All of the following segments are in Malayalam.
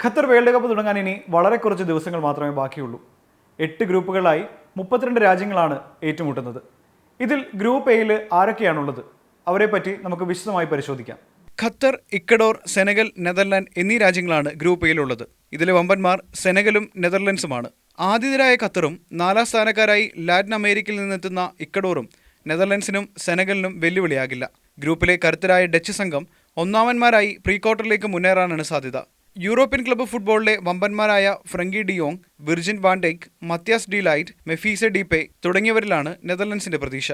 ഖത്തർ വേൾഡ് കപ്പ് തുടങ്ങാൻ ഇനി വളരെ കുറച്ച് ദിവസങ്ങൾ മാത്രമേ ബാക്കിയുള്ളൂ. എട്ട് ഗ്രൂപ്പുകളായി മുപ്പത്തിരണ്ട് രാജ്യങ്ങളാണ് ഏറ്റുമുട്ടുന്നത്. ഇതിൽ ഗ്രൂപ്പ് എയിൽ ആരൊക്കെയാണുള്ളത്? അവരെ പറ്റി നമുക്ക് വിശദമായി പരിശോധിക്കാം. ഖത്തർ ഇക്കഡോർ സെനഗൽ നെതർലാൻഡ് എന്നീ രാജ്യങ്ങളാണ് ഗ്രൂപ്പ് എയിലുള്ളത്. ഇതിലെ വമ്പന്മാർ സെനഗലും നെതർലൻഡ്സുമാണ്. ആതിഥരായ ഖത്തറും നാലാം സ്ഥാനക്കാരായി ലാറ്റിൻ അമേരിക്കയിൽ നിന്നെത്തുന്ന ഇക്കഡോറും നെതർലൻഡ്സിനും സെനഗലിനും വെല്ലുവിളിയാകില്ല. ഗ്രൂപ്പിലെ കരുത്തരായ ഡച്ച് സംഘം ഒന്നാമന്മാരായി പ്രീ ക്വാർട്ടറിലേക്ക് മുന്നേറാനാണ് സാധ്യത. യൂറോപ്യൻ ക്ലബ്ബ് ഫുട്ബോളിലെ വമ്പന്മാരായ Frenkie de Jong Virgil van Dijk Matthijs de Ligt Memphis Depay തുടങ്ങിയവരിലാണ് നെതർലൻഡ്സിന്റെ പ്രതീക്ഷ.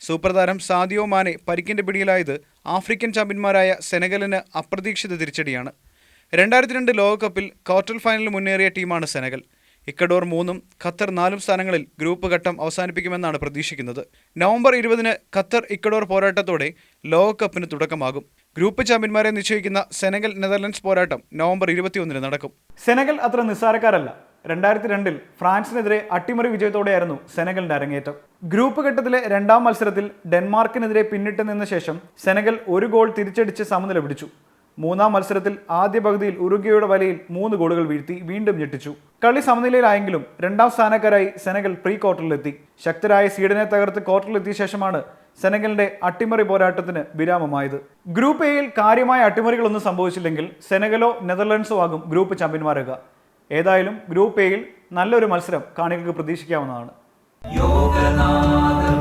സൂപ്പർ താരം സാദിയോ മാനെ പരിക്കിന്റെ പിടിയിലായത് ആഫ്രിക്കൻ ചാമ്പ്യന്മാരായ സെനഗലിന് അപ്രതീക്ഷിത തിരിച്ചടിയാണ്. രണ്ടായിരത്തി രണ്ട് ലോകകപ്പിൽ ക്വാർട്ടർ ഫൈനലിൽ മുന്നേറിയ ടീമാണ് സെനഗൽ. ഇക്കഡോർ മൂന്നും ഖത്തർ നാലും സ്ഥാനങ്ങളിൽ ഗ്രൂപ്പ് ഘട്ടം അവസാനിപ്പിക്കുമെന്നാണ് പ്രതീക്ഷിക്കുന്നത്. നവംബർ ഇരുപതിന് ഖത്തർ ഇക്കഡോർ പോരാട്ടത്തോടെ ലോകകപ്പിന് തുടക്കമാകും. ഗ്രൂപ്പ് ചാമ്പ്യന്മാരെ നിശ്ചയിക്കുന്ന സെനഗൽ നെതർലൻഡ്സ് പോരാട്ടം നവംബർ ഇരുപത്തിയൊന്നിന് നടക്കും. സെനഗൽ അത്ര നിസ്സാരക്കാരല്ല. രണ്ടായിരത്തി രണ്ടിൽ ഫ്രാൻസിനെതിരെ അട്ടിമറി വിജയത്തോടെയായിരുന്നു സെനഗലിന്റെ അരങ്ങേറ്റം. ഗ്രൂപ്പ് ഘട്ടത്തിലെ രണ്ടാം മത്സരത്തിൽ ഡെൻമാർക്കിനെതിരെ പിന്നിട്ട് നിന്ന ശേഷം സെനഗൽ ഒരു ഗോൾ തിരിച്ചടിച്ച് സമനില പിടിച്ചു. മൂന്നാം മത്സരത്തിൽ ആദ്യ പകുതിയിൽ ഉറുഗ്വയുടെ വലയിൽ മൂന്ന് ഗോളുകൾ വീഴ്ത്തി വീണ്ടും ഞെട്ടിച്ചു. കളി സമനിലയിലായെങ്കിലും രണ്ടാം സ്ഥാനക്കാരായി സെനഗൽ പ്രീ ക്വാർട്ടറിലെത്തി. ശക്തരായ സ്വീഡനെ തകർത്ത് ക്വാർട്ടറിലെത്തിയ ശേഷമാണ് സെനഗലിന്റെ അട്ടിമറി പോരാട്ടത്തിന് വിരാമമായത്. ഗ്രൂപ്പ് എയിൽ കാര്യമായ അട്ടിമറികളൊന്നും സംഭവിച്ചില്ലെങ്കിൽ സെനഗലോ നെതർലൻഡ്സോ ആകും ഗ്രൂപ്പ് ചാമ്പ്യന്മാരുക ഏതായാലും ഗ്രൂപ്പ് എയിൽ നല്ലൊരു മത്സരം കാണികൾക്ക് പ്രതീക്ഷിക്കാവുന്നതാണ്. യോഗനാഥം